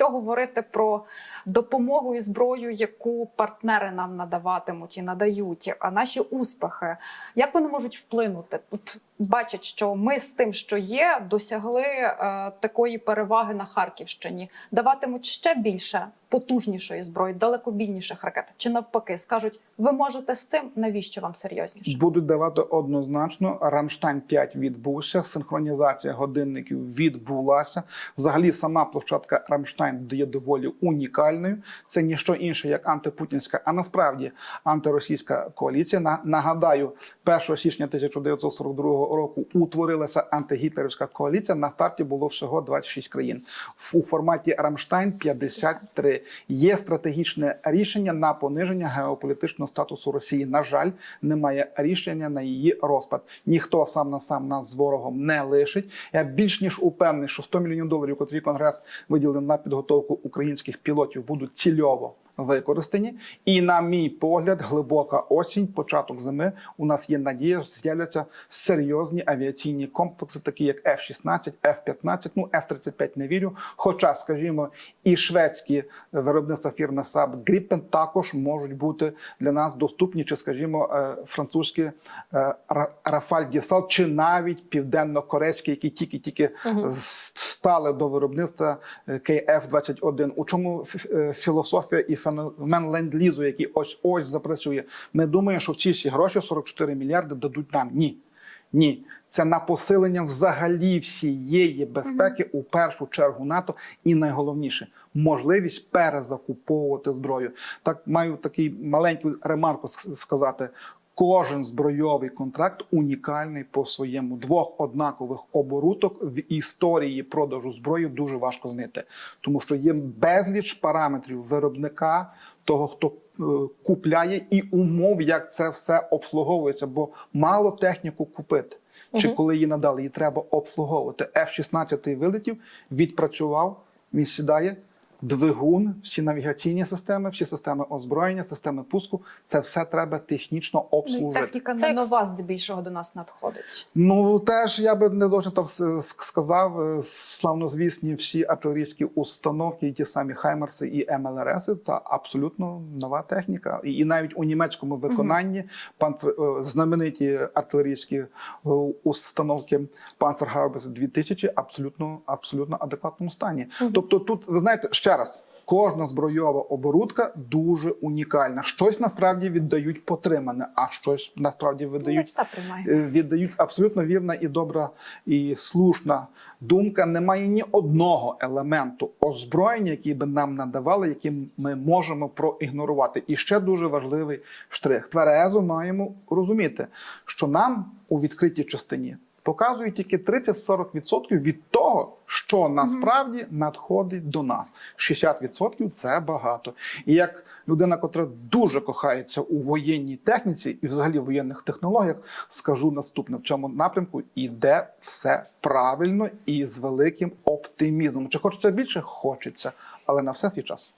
Якщо говорити про допомогу і зброю, яку партнери нам надаватимуть і надають, а наші успіхи, як вони можуть вплинути? От бачать, що ми з тим, що є, досягли е, такої переваги на Харківщині, даватимуть ще більше потужнішої зброї, далекобійніших ракет, чи навпаки, скажуть, ви можете з цим, навіщо вам серйозніше? Будуть давати однозначно. Рамштайн 5 відбувся. Синхронізація годинників відбулася. Взагалі, сама площадка Рамштайн є доволі унікальною. Це ніщо інше, як антипутінська, а насправді антиросійська коаліція. На- Нагадаю, 1 січня 1942 року утворилася антигітлерівська коаліція. На старті було всього 26 країн. У форматі Рамштайн 53. Є стратегічне рішення на пониження геополітичного статусу Росії. На жаль, немає рішення на її розпад. Ніхто сам на сам нас з ворогом не лишить. Я більш ніж упевнений, що 100 мільйонів доларів, котрі конгрес виділив на підготовку українських пілотів, будуть цільово використані. І на мій погляд, глибока осінь, початок зими. У нас є надія, що з'являться серйозні авіаційні комплекси, такі як F-16, F-15, ну F-35 не вірю. Хоча, скажімо, і шведські виробництва фірми Saab Gripen також можуть бути для нас доступні, чи, скажімо, е, французькі е, Ра- Rafale Dassault, чи навіть південно-корейські, які тільки-тільки з- стали до виробництва е, KF-21. У чому е, філософія і феномен ленд-лізу, який ось ось запрацює? Ми думаємо, що ці всі гроші 44 мільярди дадуть нам. Ні. Ні, це на посилення взагалі всієї безпеки у першу чергу НАТО, і найголовніше можливість перезакуповувати зброю. Так маю такий маленьку ремарку сказати. Кожен збройовий контракт унікальний по своєму двох однакових оборудок в історії продажу зброї дуже важко знайти, тому що є безліч параметрів виробника, того хто е, купляє, і умов, як це все обслуговується, бо мало техніку купити. Чи коли її надали, її треба обслуговувати. F-16 вилетів, відпрацював, він сідає. Двигун, всі навігаційні системи, всі системи озброєння, системи пуску це все треба технічно Ну, і обслужити. техніка Це не як- нова, здебільшого до нас надходить. Ну теж я би не зовсім так сказав. Е, Славнозвісні всі артилерійські установки, і ті самі Хаймерси і МЛРСи це абсолютно нова техніка. І, і навіть у німецькому виконанні панцер, е, знамениті артилерійські е, установки Panzerhaubitze 2000 абсолютно абсолютно адекватному стані. Тобто, тут ви знаєте ще раз. Кожна збройова оборудка дуже унікальна. Щось насправді віддають потримане, а щось насправді видають. Е, віддають абсолютно вірна і добра і слушна думка. Немає ні одного елементу озброєння, який би нам надавали, яким ми можемо проігнорувати. І ще дуже важливий штрих. Тверезо маємо розуміти, що нам у відкритій частині. Показують тільки 30-40% від того, що насправді надходить до нас. 60% – це багато. І як людина, котра дуже кохається у воєнній техніці і взагалі в воєнних технологіях, скажу наступне: в цьому напрямку іде все правильно і з великим оптимізмом. Чи хочеться більше? Хочеться, але на все свій час.